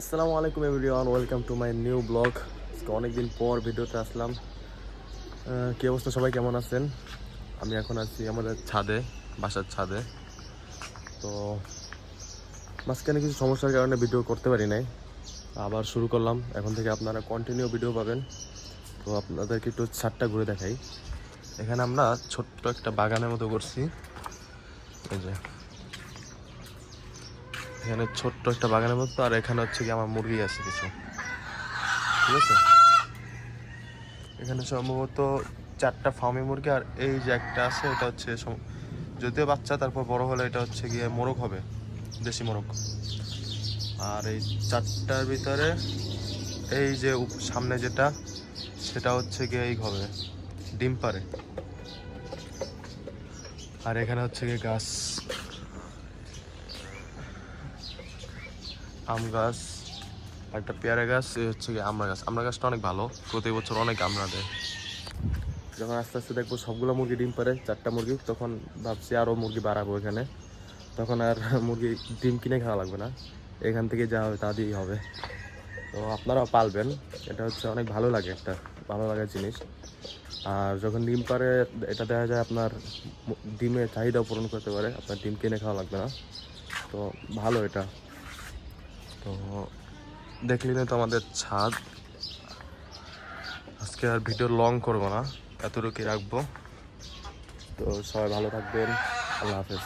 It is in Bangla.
আসসালামু আলাইকুম everyone, welcome to my new blog. অনেকদিন পর ভিডিওতে আসলাম। কি অবস্থা? সবাই কেমন আছেন? আমি এখন আছি আমাদের ছাদে, বাসার ছাদে। তো মাঝখানে কিছু সমস্যার কারণে ভিডিও করতে পারি নাই। আবার শুরু করলাম। এখন থেকে আপনারা কন্টিনিউ ভিডিও পাবেন। তো আপনাদেরকে একটু ছাদটা ঘুরে দেখাই। এখানে আমরা ছোট্ট একটা বাগানের মতো করছি। এই যে। এখানে ছোট্ট একটা বাগানের মতো, আর এখানে হচ্ছে কি আমার মুরগি আছে কিছু। ঠিক আছে? এখানে সম্ভবত চারটা ফার্মি মুরগি, আর এই যে একটা আছে, এটা হচ্ছে যদিও বাচ্চা, তারপর বড় হলে এটা হচ্ছে গিয়ে মোরগ হবে, দেশি মোরগ। আর এই চারটার ভিতরে এই যে সামনে যেটা, সেটা হচ্ছে গিয়ে এই হবে, ডিম পারে আর এখানে হচ্ছে গিয়ে গাছ। আম গাছ, একটা পেয়ারা গাছ হচ্ছে কি আমড়া গাছ। আমড়া গাছটা অনেক ভালো। প্রতি বছর অনেক আমড়া দেয় যখন আস্তে আস্তে দেখব সবগুলো মুরগি ডিম পারে চারটা মুরগি, তখন ভাবছি আরও মুরগি বাড়াবো এখানে। তখন আর মুরগি ডিম কিনে খাওয়া লাগবে না। এখান থেকে যা হবে তা দিয়েই হবে। তো আপনারাও পালবেন। এটা হচ্ছে অনেক ভালো লাগে একটা, ভালো লাগার জিনিস। আর যখন ডিম পারে এটা দেখা যায় আপনার ডিমের চাহিদাও পূরণ করতে পারে। আপনার ডিম কিনে খাওয়া লাগবে না। তো ভালো এটা। তো দেখলি না তো আমাদের ছাদ। আজকে আর ভিডিও লং করব না, এতটুকুই রাখব। তো সবাই ভালো থাকবেন, আল্লাহ হাফেজ।